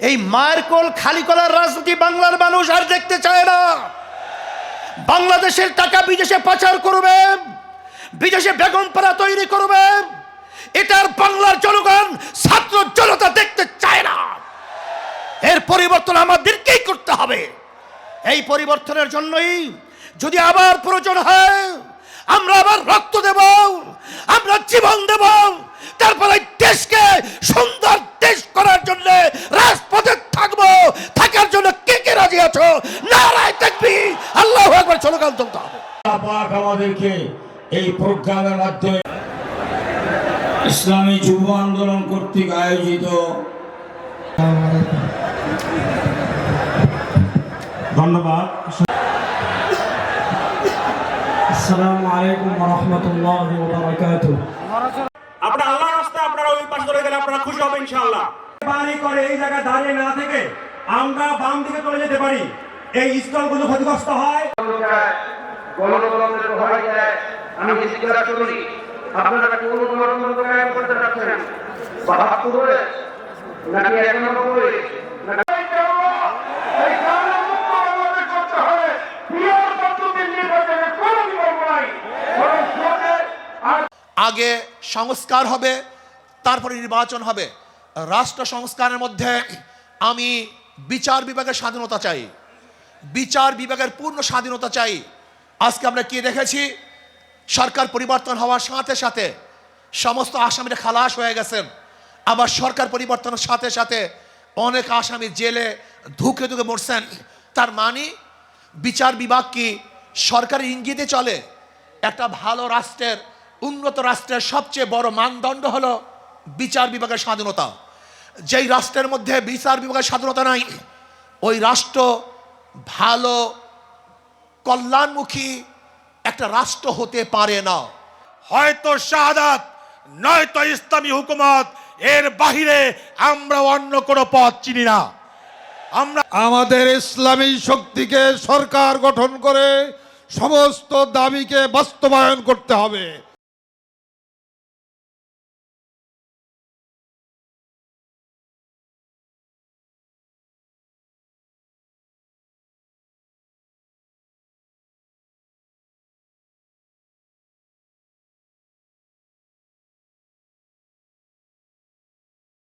এই মায়ের কোল খালি কলার রাজনীতি বাংলার মানুষ আর দেখতে চায় না। বাংলাদেশের টাকা বিদেশে পাচার করবে, বিদেশে বেগম পাড়া তৈরি করবে এটার বাংলার জনগণ, ছাত্র জনতা দেখতে চায় না। এর পরিবর্তন আমাদেরকেই করতে হবে। এই পরিবর্তনের জন্যই যদি আবার প্রয়োজন হয়, আমরা আবার রক্ত দেব, আমরা জীবন দেব, তারপরে দেশকে সুন্দর স্লোগান তুলতে হবে। পাক আমাদেরকে এই প্রোগ্রামের মাধ্যমে ইসলামী যুব আন্দোলন কর্তৃক আয়োজিত ধন্যবাদ। আসসালামু আলাইকুম রহমতুল্লাহ বারাকাতুহ আপনারা আল্লাহ রাস্তায় আপনারা ওই পাশ করে গেলে আপনারা খুশি হবেন ইনশাআল্লাহ। বাড়ি করে এই জায়গায় দাঁড়িয়ে না থেকে আমরা বাম দিকে চলে যেতে পারি। এই স্টলগুলো ক্ষতিগ্রস্ত হয়। গণতন্ত্রের সহায়তায় আমি জিজ্ঞাসা করি আপনারা কোন গণতন্ত্র কায়েম করতে চাচ্ছেন বাহাত্তরে নাকি একানব্বই আগে সংস্কার হবে তারপরে নির্বাচন হবে। রাষ্ট্র সংস্কারের মধ্যে আমি বিচার বিভাগের স্বাধীনতা চাই। বিচার বিভাগের পূর্ণ স্বাধীনতা চাই। আজকে আমরা কি দেখেছি? সরকার পরিবর্তন হওয়ার সাথে সাথে সমস্ত আসামিরা খালাস হয়ে গেছেন। আবার সরকার পরিবর্তনের সাথে সাথে অনেক আসামি জেলে ধুকে ধুকে মরছেন। তার মানে বিচার বিভাগ কি সরকারের ইঙ্গিতে চলে? একটা ভালো রাষ্ট্রের, উন্নত রাষ্ট্রের সবচেয়ে বড় মানদণ্ড হলো বিচার বিভাগের স্বাধীনতা। যেই রাষ্ট্রের মধ্যে বিচার বিভাগের স্বাধীনতা নাই, ওই রাষ্ট্র ভালো কল্যাণমুখী একটা রাষ্ট্র হতে পারে না। হয়তো শাহাদাত নয়তো ইসলামী হুকুমত এর বাহিরে আমরা অন্য কোনো পথ চিনি না। আমরা আমাদের ইসলামী শক্তিকে সরকার গঠন করে সমস্ত দাবিকে বাস্তবায়ন করতে হবে।